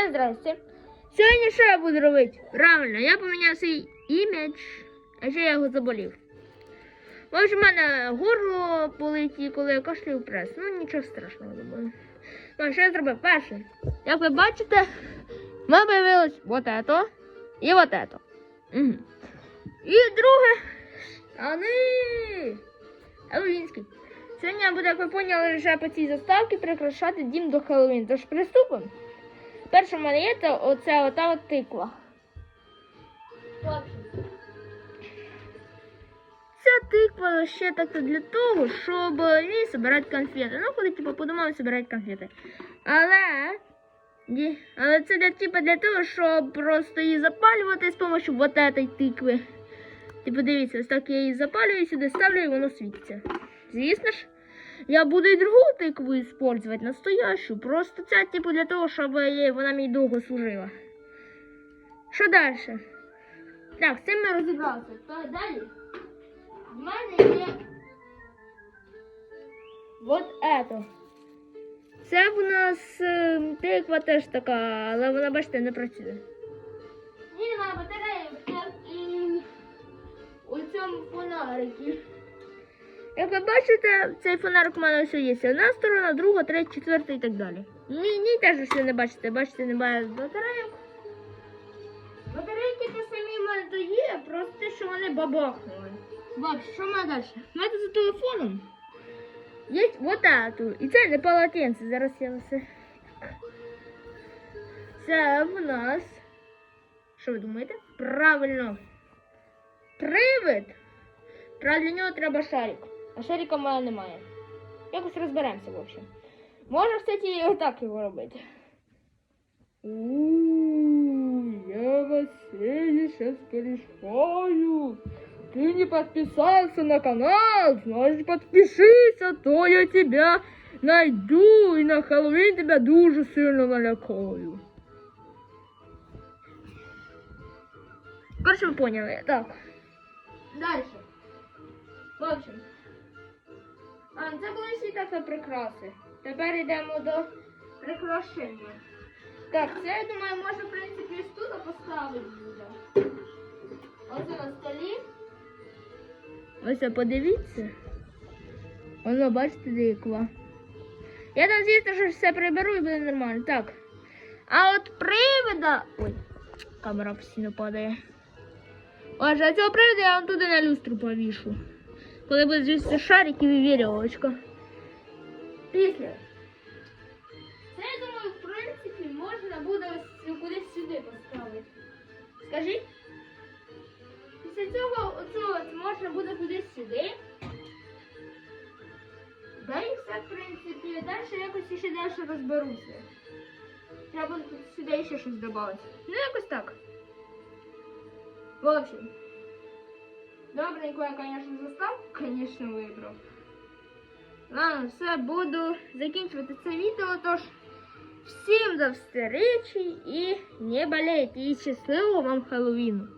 Всем здрасте. Сьогодні що я буду робити? Правильно, я поміняв свій імідж, а ще я його заболів. Може, в мене горло болить, коли я кашлюю прес. Ну нічого страшного думаю. Ну, що я зробив? Перше. Як ви бачите, в мене появилось вот это і вот это. Угу. І друге. Штани. Хеллоуінські. Сьогодні я буду, як ви поняли, лише по цій заставці прикрашати дім до Хеллоуін. Тож приступимо. Перше в мене є це оця ота от тиква. Ця тиква ще так для того, щоб ній збирати конфети. Ну, коли типу подумали збирати конфети. Але. Але це для, типу, для того, щоб просто її запалювати з допомогою вот этой тикви. Типу, дивіться, ось так я її запалюю, сюди ставлю і воно світиться. Звісно ж, я буду і другу тикву использовать, настоящу. Просто це, типу, для того, щоб вона мені довго служила. Що далі? Так, з цим ми розібралися. Далі. В мене є вот это. Це в нас е, тиква теж така, але вона, бачите, не працює. Ні, на батарею, і у цьому фонарики. Як ви бачите, цей фонарик у мене все є. Одна сторона, друга, третя, четверта і так далі. Ні, ні, теж все не бачите. Бачите, немає батарейок. Батарейки те самі в мене то є, просто що вони бабахнули. Баб, що мене далі? У за телефоном. Є вот эту. І це не полотенце. Зараз я все. Це в нас. Що ви думаєте? Правильно. Привид. Правда, для нього треба шарик. А шарика в мене немає. Якось розберемося, в общем. Можна, кстати, і отак його робити. Ууу, я Василий сейчас порешаю. Ты не подписался на канал, значит подпишись, а то я тебя найду и на Хэллоуин тебя дуже сильно налякаю. Короче, вы поняли. Так. Дальше. В общем. А, це були всі так прикраси. Тепер йдемо до прикрашення. Так, це я думаю, можна, в принципі, ось тут поставити буде. Оце на столі. Ось подивіться. Воно, бачите, диква. Я там, звісно, що все приберу і буде нормально. Так. А от привида. Ой, камера постійно падає. Отже, а цього привида я вам туди на люстру повішу. Коли буде звідси шарик і вірьовочка. Після. Це, я думаю, в принципі, можна буде кудись сюди поставити. Скажіть? Після цього оцього можна буде кудись сюди. Да і все, в принципі. Далі якось ще далі розберуся. Треба сюди ще щось додати. Ну, якось так. В общем. Добренько я, звісно, застав, звісно, вибрав. Ладно, все, буду закінчувати це відео, тож всім до встречі і не болейте, і щасливого вам Хеллоуіну!